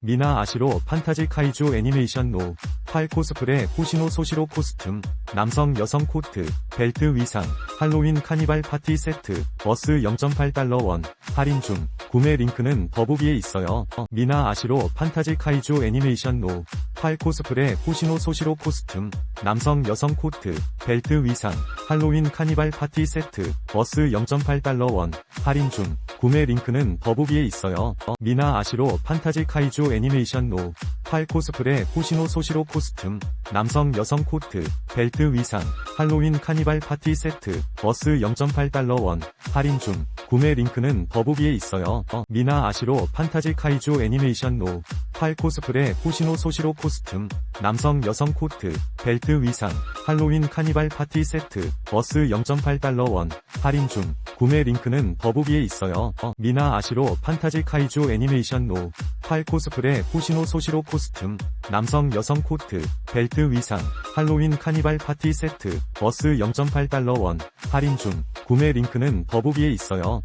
미나 아시로 판타지 카이조 애니메이션 노, 활 코스프레 호시노 소시로 코스튬, 남성 여성 코트, 벨트 위상, 할로윈 카니발 파티 세트, 버스 0.8달러 원, 할인 중, 구매 링크는 더보기에 있어요. 미나 아시로 판타지 카이조 애니메이션 노, 활 코스프레 호시노 소시로 코스튬, 남성 여성 코트, 벨트 위상, 할로윈 카니발 파티 세트, 버스 0.8달러 원, 할인 중, 구매 링크는 더보기에 있어요. 미나 아시로 판타지 카이조 애니메이션 노, 활 코스프레 호시노 소시로 코스튬, 남성 여성 코트, 벨트 위상, 할로윈 카니발 파티 세트, 버스 0.8달러 원, 할인 중, 구매 링크는 더보기에 있어요. 미나 아시로 판타지 카이조 애니메이션 노, 활 코스프레 호시노 소시로 코스튬, 남성 여성 코트, 벨트 위상, 할로윈 카니발 파티 세트, 버스 0.8달러 원, 할인 중, 구매 링크는 더보기에 있어요. 미나 아시로 판타지 카이조 애니메이션 노, 활 코스프레 호시노 소시로 코스튬, 남성 여성 코트, 벨트 위상, 할로윈 카니발 파티 세트, 버스 0.8달러 원, 할인 중, 구매 링크는 더보기에 있어요.